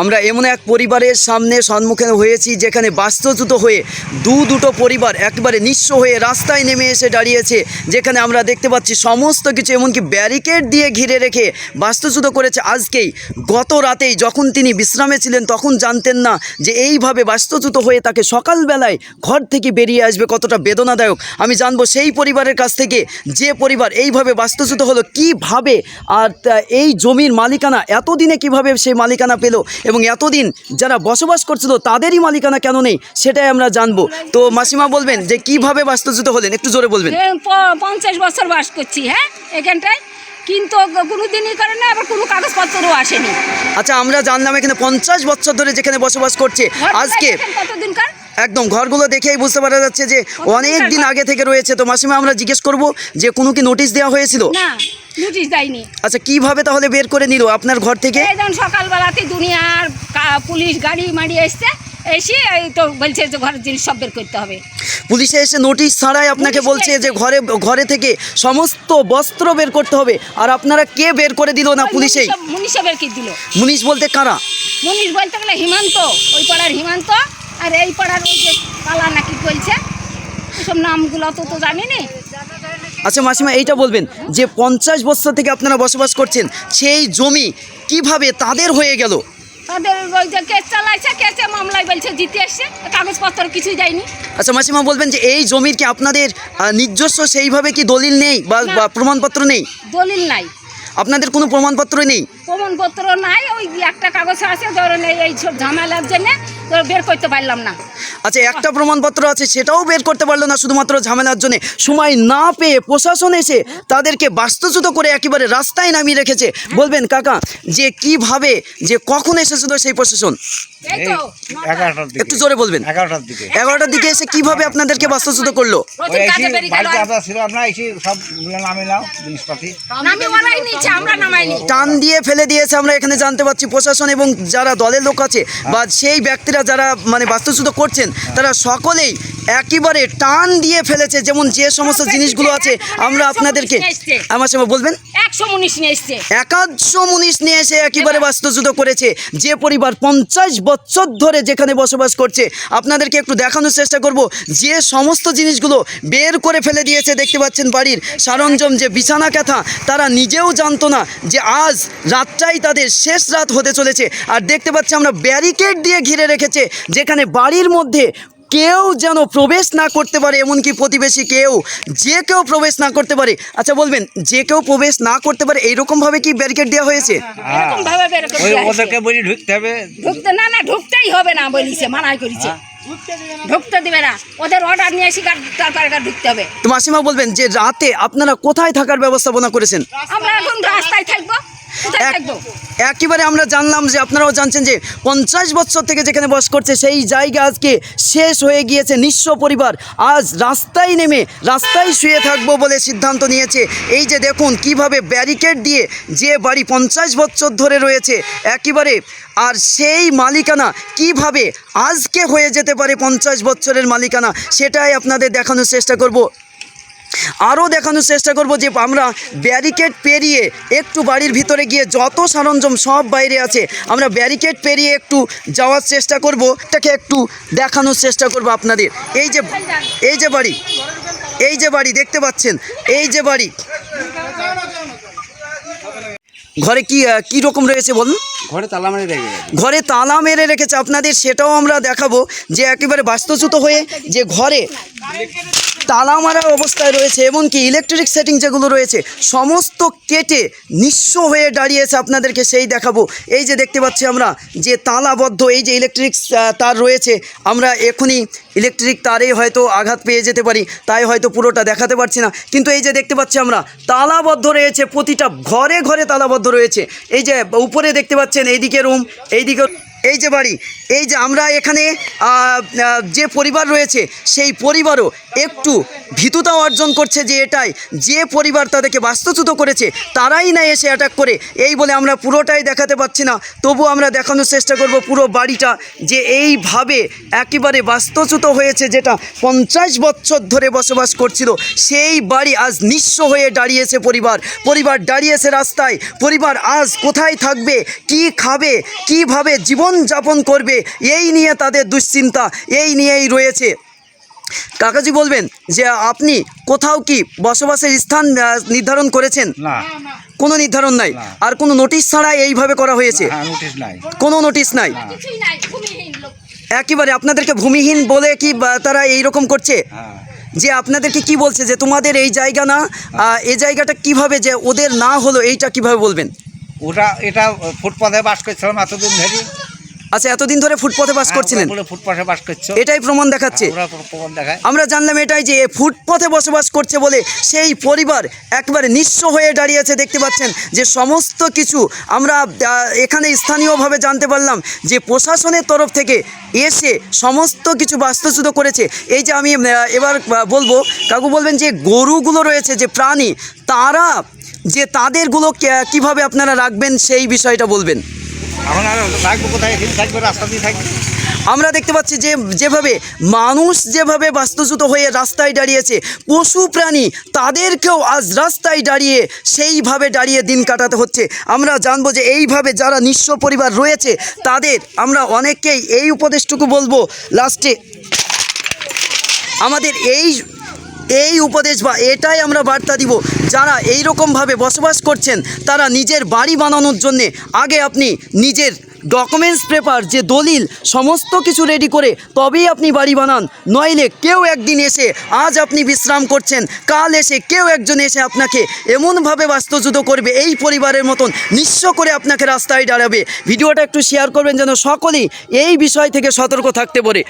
আমরা এমন এক পরিবারের সামনে সম্মুখীন হয়েছি যেখানে বাস্তুচ্যুত হয়ে দু দুটো পরিবার একেবারে নিঃস্ব হয়ে রাস্তায় নেমে এসে দাঁড়িয়েছে, যেখানে আমরা দেখতে পাচ্ছি সমস্ত কিছু এমনকি ব্যারিকেড দিয়ে ঘিরে রেখে বাস্তুচ্যুত করেছে আজকেই। গত রাতেই যখন তিনি বিশ্রামে ছিলেন, তখন জানতেন না যে এইভাবে বাস্তুচ্যুত হয়ে তাকে সকালবেলায় ঘর থেকে বেরিয়ে আসবে কতটা বেদনাদায়ক। আমি জানব সেই পরিবারের কাছ থেকে যে পরিবার এইভাবে বাস্তুচ্যুত হলো, কীভাবে আর এই জমির মালিকানা, এতদিনে কীভাবে সেই মালিকানা পেল এবং এতদিন যারা বসবাস করছিল তাদেরই মালিকানা কেন নেই সেটাই আমরা জানব। তো মাসিমা বলবেন যে কীভাবে বাস্তুচ্যুত হলেন? একটু জোরে বলবেন। পঞ্চাশ বছর বাস করছি হ্যাঁ এখানটায়। কিন্তু কোনো দিনই করে না আবার কোনো কাগজপত্রও আসেনি। আচ্ছা আমরা জানলাম এখানে পঞ্চাশ বছর ধরে যেখানে বসবাস করছে আজকে একদম ঘরগুলো দেখেই বুঝতে পারা যাচ্ছে যে অনেক দিন আগে থেকে রয়েছে। তো মাসিমা আমরা জিজ্ঞেস করব যে কোনো কি নোটিশ দেওয়া হয়েছিল? না নোটিশ দেয়নি। আচ্ছা কীভাবে তাহলে বের করে নিল আপনার ঘর থেকে? যেমন সকালবেলাতে দুনিয়ার পুলিশ গাড়ি মাড়ি এসছে এসে এই তো বলছে যে ঘরের জিনিস সব বের করতে হবে। পুলিশে এসে নোটিশ ছাড়াই আপনাকে বলছে যে ঘরে ঘরে থেকে সমস্ত বস্ত্র বের করতে হবে। আর আপনারা কে বের করে দিল না পুলিশেই? মুনিশে বের করে দিল। মুনিশ বলতে কারা? মুনিশ বলতে গেলে হিমান্ত ওই পাড়ার হিমান্ত আর এই পাড়ার ওই যে পালা নাকি বলছে? এসব নামগুলো তো তো জানি নি আচ্ছা মাসিমা এইটা বলবেন যে পঞ্চাশ বছর থেকে আপনারা বসবাস করছেন সেই জমি কীভাবে তাদের হয়ে গেল? তাদের ওই যে কেস চালাইছে কেসে মামলায় বলছে জিতে এসছে কাগজপত্র কিছুই দেয়নি। আচ্ছা মাসিমা বলবেন যে এই জমির কি আপনাদের আহ, নিজস্ব সেইভাবে কি দলিল নেই বা বা প্রমাণপত্র নেই? দলিল নাই। আপনাদের কোনো প্রমাণপত্র নেই? প্রমাণপত্র নাই ওই একটা কাগজ আছে ধরেন এই এই সব ঝামেলার জন্য বের করতে পারলাম না। আচ্ছা একটা প্রমাণপত্র আছে সেটাও বের করতে পারল না শুধুমাত্র ঝামেলার জন্য। সময় না পেয়ে প্রশাসন এসে তাদেরকে বাস্তুচ্যুত করে একেবারে রাস্তায় নামিয়ে রেখেছে। বলবেন কাকা যে কীভাবে যে কখন এসেছিল সেই প্রশাসন? একটু জোরে বলবেন। এগারোটার দিকে। এগারোটার দিকে এসে কীভাবে আপনাদেরকে বাস্তুচ্যুত করল? ছিল আমরা এসে সব নামিলাম জিনিসপাতি। নামি আমরা নামাইনি টান দিয়ে ফেলে দিয়েছে, আমরা এখানে জানতে পারছি প্রশাসন এবং যারা দলের লোক আছে বা সেই ব্যক্তিরা যারা মানে বাস্তুচ্যুত করছেন, তারা সকলেই একেবারে টান দিয়ে ফেলেছে যেমন যে সমস্ত জিনিসগুলো আছে আমরা আপনাদেরকে আমার সময় বলবেন? একাদশো মুনিশ নিয়ে এসে একেবারে বাস্তুচ্যুত করেছে। যে পরিবার পঞ্চাশ বছর ধরে যেখানে বসবাস করছে আপনাদেরকে একটু দেখানোর চেষ্টা করব। যে সমস্ত জিনিসগুলো বের করে ফেলে দিয়েছে দেখতে পাচ্ছেন বাড়ির সরঞ্জাম যে বিছানা কাঁথা তারা নিজেও জানতো না যে আজ রাতটাই তাদের শেষ রাত হতে চলেছে। আর দেখতে পাচ্ছি আমরা ব্যারিকেড দিয়ে ঘিরে রেখেছে যেখানে বাড়ির মধ্যে কেউ যেন প্রবেশ না করতে পারে এমনকি প্রতিবেশী কেউ যে কেউ প্রবেশ না করতে পারে। আচ্ছা বলবেন যে কেউ প্রবেশ না করতে পারে এইরকমভাবে কি ব্যারিকেড দেওয়া হয়েছে? এরকম ভাবে বের ওই ওদেরকে বলি ঢুকতে হবে। ঢুকতে না না ঢুকতেই হবে না বলিছে মানাই করেছে। ঢুকতে দিবে না। ওদের অর্ডার নিয়ে এসে গাড়ি- ঢুকতে হবে? তো মাসিমা বলবেন যে রাতে আপনারা কোথায় থাকার ব্যবস্থাপনা করেছেন? আমরা এখন রাস্তায় থাকব। একেবারে আমরা জানলাম যে আপনারাও জানছেন যে পঞ্চাশ বছর থেকে যেখানে বস করছে সেই জায়গা আজকে শেষ হয়ে গিয়েছে নিঃস্ব পরিবার। আজ রাস্তায় নেমে রাস্তায় শুয়ে থাকব বলে সিদ্ধান্ত নিয়েছে। এই যে দেখুন কীভাবে ব্যারিকেড দিয়ে যে বাড়ি পঞ্চাশ বছর ধরে রয়েছে একেবারে আর সেই মালিকানা কীভাবে আজকে হয়ে যেতে পারে পঞ্চাশ বছরের মালিকানা সেটাই আপনাদের দেখানোর চেষ্টা করব। আরও দেখানোর চেষ্টা করব যে আমরা ব্যারিকেড পেরিয়ে একটু বাড়ির ভিতরে গিয়ে যত সরঞ্জাম সব বাইরে আছে আমরা ব্যারিকেড পেরিয়ে একটু যাওয়ার চেষ্টা করব। এটাকে একটু দেখানোর চেষ্টা করব আপনাদের। এই যে এই যে বাড়ি এই যে বাড়ি দেখতে পাচ্ছেন? এই যে বাড়ি। ঘরে কি কি রকম রয়েছে বলুন? ঘরে তালা মারি রেখে ঘরে তালা মেরে রেখেছে। আপনাদের সেটাও আমরা দেখাবো যে একেবারে বাস্তুচ্যুত হয়ে যে ঘরে তালা মারা অবস্থায় রয়েছে, এমনকি ইলেকট্রিক সেটিং যেগুলো রয়েছে, সমস্ত কেটে নিঃস্ব হয়ে দাঁড়িয়েছে আপনাদেরকে সেই দেখাবো। এই যে দেখতে পাচ্ছি আমরা, যে তালাবদ্ধ, এই যে ইলেকট্রিক তার রয়েছে, আমরা এখনই ইলেকট্রিক তারেই হয়তো আঘাত পেয়ে যেতে পারি, তাই হয়তো পুরোটা দেখাতে পারছি না। কিন্তু এই যে দেখতে পাচ্ছি আমরা, তালাবদ্ধ রয়েছে, প্রতিটা ঘরে ঘরে তালাবদ্ধ রয়েছে। এই যে উপরে দেখতে পাচ্ছেন, এইদিকে রুম এইদিকে এই যে বাড়ি, এই যে আমরা এখানে যে পরিবার রয়েছে, সেই পরিবারও একটু ভীতুতা অর্জন করছে যে এটাই। যে পরিবার তাদেরকে বাস্তুচ্যুত করেছে, তারাই না এসে অ্যাটাক করে। এই বলে আমরা পুরোটাই দেখাতে পাচ্ছি না। তবু আমরা দেখানোর চেষ্টা করব পুরো বাড়িটা যে এইভাবে একেবারে বাস্তুচ্যুত হয়েছে যেটা পঞ্চাশ বছর ধরে বসবাস করছিল। সেই বাড়ি আজ নিঃস্ব হয়ে দাঁড়িয়েছে পরিবার। পরিবার দাঁড়িয়েছে রাস্তায়। পরিবার আজ কোথায় থাকবে, কি খাবে, কীভাবে জীবন যাপন করবে এই নিয়ে তাদের দুশ্চিন্তা এই নিয়েই রয়েছে। কাকাজি বলবেন যে আপনি কোথাও কি বসবাসের স্থান নির্ধারণ করেছেন? না। কোনো নির্ধারণ নাই। আর কোনো নোটিশ ছাড়াই এইভাবে করা হয়েছে? হ্যাঁ নোটিশ নাই। কোনো নোটিশ নাই? কিছুই নাই ভূমিহীন লোক। একেবারে আপনাদেরকে ভূমিহীন বলে কি তারা এই রকম করছে? হ্যাঁ। যে আপনাদেরকে কি বলছে? যে তোমাদের এই জায়গা না এই জায়গাটা কীভাবে যে ওদের না হলো এইটা কীভাবে বলবেন? ওটা এটা ফুটপাথে বাস করছিলাম এতদিন ধরে। আচ্ছা এতদিন ধরে ফুটপথে বাস করছিলেন? হ্যাঁ, বলে ফুটপাথে বাস করছ। এটাই প্রমাণ দেখাচ্ছে। দেখায় আমরা জানলাম এটাই যে ফুটপথে বসবাস করছে বলে সেই পরিবার একবারে নিঃস্ব হয়ে দাঁড়িয়েছে। দেখতে পাচ্ছেন যে সমস্ত কিছু আমরা এখানে স্থানীয়ভাবে জানতে পারলাম যে প্রশাসনের তরফ থেকে এসে সমস্ত কিছু বাস্তুচ্যুত করেছে। এই যে আমি এবার বলব কাকু বলবেন যে গরুগুলো রয়েছে যে প্রাণী তারা যে তাদেরগুলো কীভাবে আপনারা রাখবেন সেই বিষয়টা বলবেন। আমরা দেখতে পাচ্ছি যে যেভাবে মানুষ যেভাবে বাস্তুচ্যুত হয়ে রাস্তায় দাঁড়িয়েছে, পশু প্রাণী তাদেরকেও আজ রাস্তায় দাঁড়িয়ে সেইভাবে দাঁড়িয়ে দিন কাটাতে হচ্ছে। আমরা জানব যে এইভাবে যারা নিঃস্ব পরিবার রয়েছে, তাদের আমরা অনেককেই এই উপদেশটুকু বলব, লাস্টে আমাদের এই এই উপদেশ বা এটাই আমরা বার্তা দিব। যারা এই রকমভাবে বসবাস করছেন, তারা নিজের বাড়ি বানানোর জন্যে আগে আপনি নিজের ডকুমেন্টস পেপার যে দলিল, সমস্ত কিছু রেডি করে তবেই আপনি বাড়ি বানান। নইলে কেউ একদিন এসে আজ আপনি বিশ্রাম করছেন, কাল এসে কেউ একজন এসে আপনাকে এমনভাবে বাস্তুচ্যুত করবে, এই পরিবারের মতন নিঃস্ব করে আপনাকে রাস্তায় দাঁড়াবে। ভিডিওটা একটু শেয়ার করবেন যেন সকলেই এই বিষয় থেকে সতর্ক থাকতে পারে।